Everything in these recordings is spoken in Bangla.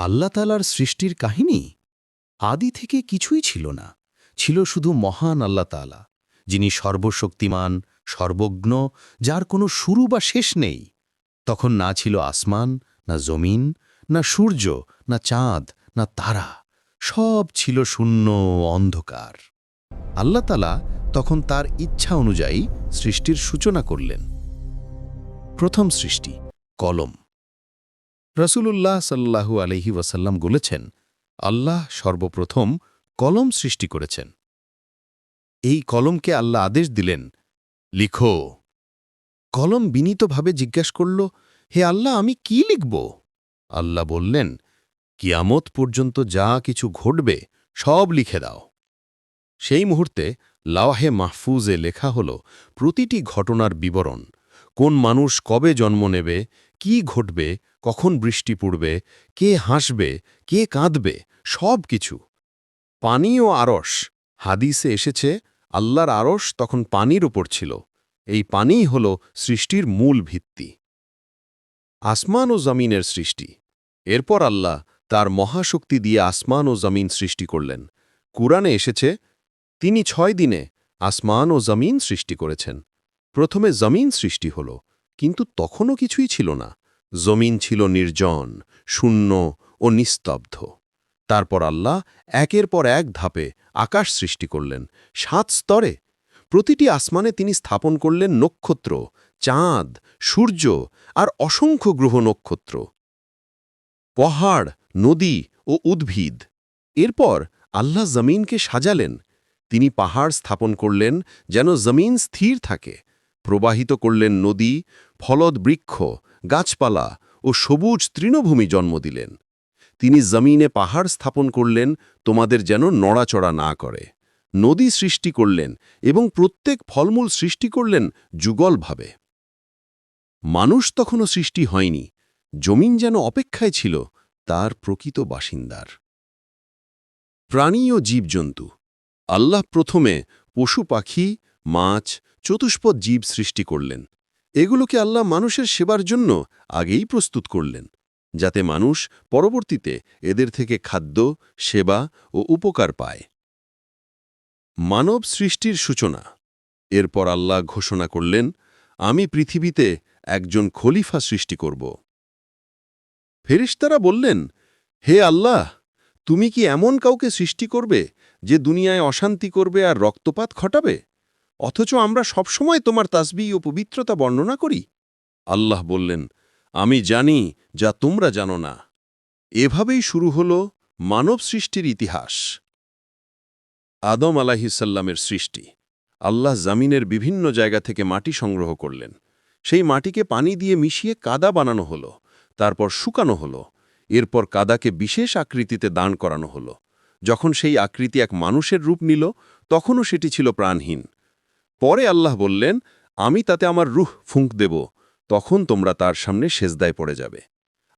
আল্লাহ তালার সৃষ্টির কাহিনী আদি থেকে কিছুই ছিল না। ছিল শুধু মহান আল্লাহ তালা যিনি সর্বশক্তিমান, সর্বজ্ঞ, যার কোনো শুরু বা শেষ নেই। তখন না ছিল আসমান, না জমিন, না সূর্য, না চাঁদ, না তারা। সব ছিল শূন্য অন্ধকার। আল্লাহ তালা তখন তার ইচ্ছা অনুযায়ী সৃষ্টির সূচনা করলেন। প্রথম সৃষ্টি, কলম। রসুলুল্লাহ সাল্লাহু আলহি ওয়াসাল্লাম বলেছেন, আল্লাহ সর্বপ্রথম কলম সৃষ্টি করেছেন। এই কলমকে আল্লাহ আদেশ দিলেন, লিখো। কলম বিনীতভাবে জিজ্ঞাস করল, হে আল্লাহ, আমি কি লিখব? আল্লাহ বললেন, কিয়ামত পর্যন্ত যা কিছু ঘটবে সব লিখে দাও। সেই মুহূর্তে লাওহে মাহফুজে লেখা হল প্রতিটি ঘটনার বিবরণ, কোন মানুষ কবে জন্ম নেবে, কি ঘটবে কখন বৃষ্টি পড়বে, কে হাসবে, কে কাঁদবে, সব কিছু। পানি ও আরস হাদিসে এসেছে, আল্লাহর আরস তখন পানির ওপর ছিল। এই পানিই হল সৃষ্টির মূল ভিত্তি। আসমান ও জমিনের সৃষ্টি। এরপর আল্লাহ তার মহাশক্তি দিয়ে আসমান ও জমিন সৃষ্টি করলেন। কুরআনে এসেছে, তিনি ছয় দিনে আসমান ও জমিন সৃষ্টি করেছেন। প্রথমে জমিন সৃষ্টি হল, কিন্তু তখনও কিছুই ছিল না। জমিন ছিল নির্জন, শূন্য ও নিস্তব্ধ। তারপর আল্লাহ একের পর এক ধাপে আকাশ সৃষ্টি করলেন, সাত স্তরে। প্রতিটি আসমানে তিনি স্থাপন করলেন নক্ষত্র, চাঁদ, সূর্য আর অসংখ্য গ্রহ নক্ষত্র। পাহাড়, নদী ও উদ্ভিদ। এরপর আল্লাহ জমিনকে সাজালেন। তিনি পাহাড় স্থাপন করলেন যেন জমিন স্থির থাকে। প্রবাহিত করলেন নদী ফলদ বৃক্ষ, গাছপালা ও সবুজ তৃণভূমি জন্ম দিলেন। তিনি জমিনে পাহাড় স্থাপন করলেন, তোমাদের যেন নড়াচড়া না করে। নদী সৃষ্টি করলেন এবং প্রত্যেক ফলমূল সৃষ্টি করলেন যুগলভাবে। মানুষ তখনও সৃষ্টি হয়নি, জমিন যেন অপেক্ষায় ছিল তার প্রকৃত বাসিন্দার। প্রাণী ও জীবজন্তু, আল্লাহ প্রথমে পশু পাখি, মাছ, চতুষ্পদ জীব সৃষ্টি করলেন। এগুলোকে আল্লাহ মানুষের সেবার জন্য আগেই প্রস্তুত করলেন, যাতে মানুষ পরবর্তীতে এদের থেকে খাদ্য, সেবা ও উপকার পায়? মানব সৃষ্টির সূচনা। এরপর আল্লাহ ঘোষণা করলেন, আমি পৃথিবীতে একজন খলিফা সৃষ্টি করব। ফেরিস্তারা বললেন, হে আল্লাহ, তুমি কি এমন কাউকে সৃষ্টি করবে যে দুনিয়ায় অশান্তি করবে আর রক্তপাত ঘটাবে? অথচ আমরা সবসময় তোমার তাসবি ও পবিত্রতা বর্ণনা করি। আল্লাহ বললেন, আমি জানি যা তোমরা জানো না। এভাবেই শুরু হল মানব সৃষ্টির ইতিহাস। আদম আলাহিসাল্লামের সৃষ্টি। আল্লাহ জামিনের বিভিন্ন জায়গা থেকে মাটি সংগ্রহ করলেন। সেই মাটিকে পানি দিয়ে মিশিয়ে কাদা বানানো হল, তারপর শুকানো হল, এরপর কাদাকে বিশেষ আকৃতিতে দান করানো হল। যখন সেই আকৃতি এক মানুষের রূপ নিল, তখনও সেটি ছিল প্রাণহীন। পরে আল্লাহ বললেন, আমি তাতে আমার রুহ ফুঁক দেব, তখন তোমরা তার সামনে সেজদায় পড়ে যাবে।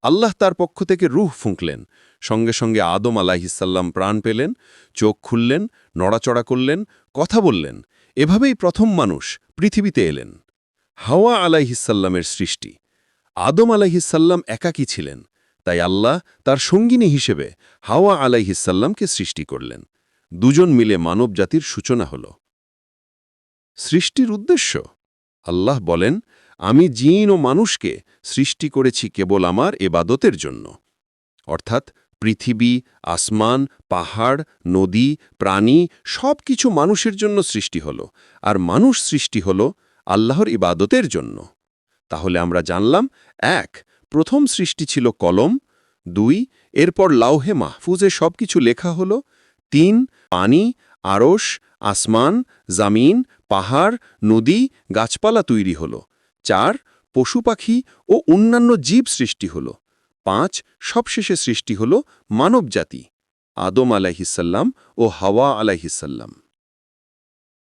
আল্লাহ তার পক্ষ থেকে রুহ ফুঁকলেন। সঙ্গে সঙ্গে আদম আলাহিসাল্লাম প্রাণ পেলেন, চোখ খুললেন, নড়াচড়া করলেন, কথা বললেন। এভাবেই প্রথম মানুষ পৃথিবীতে এলেন। হাওয়া আলাইহিসাল্লামের সৃষ্টি। আদম আলাইহিসাল্লাম একাকী ছিলেন, তাই আল্লাহ তার সঙ্গিনী হিসেবে হাওয়া আলাইহিসাল্লামকে সৃষ্টি করলেন। দুজন মিলে মানব জাতির সূচনা হল। সৃষ্টির উদ্দেশ্য। আল্লাহ বলেন, আমি জিন ও মানুষকে সৃষ্টি করেছি কেবল আমার এবাদতের জন্য। অর্থাৎ পৃথিবী, আসমান, পাহাড়, নদী, প্রাণী সব কিছু মানুষের জন্য সৃষ্টি হল। আর মানুষ সৃষ্টি হল আল্লাহর ইবাদতের জন্য। তাহলে আমরা জানলাম, এক, প্রথম সৃষ্টি ছিল কলম। দুই, এরপর লাউহে মাহফুজে সব কিছু লেখা হল। তিন, পানি আরস আসমান, জামিন পাহাড়, নদী, গাছপালা তৈরি হল। চার, পশু পাখি ও অন্যান্য জীব সৃষ্টি হল। পাঁচ, সবশেষে সৃষ্টি হল মানবজাতি। আদম আলাইহিসাল্লাম ও হাওয়া আলাইহিসাল্লাম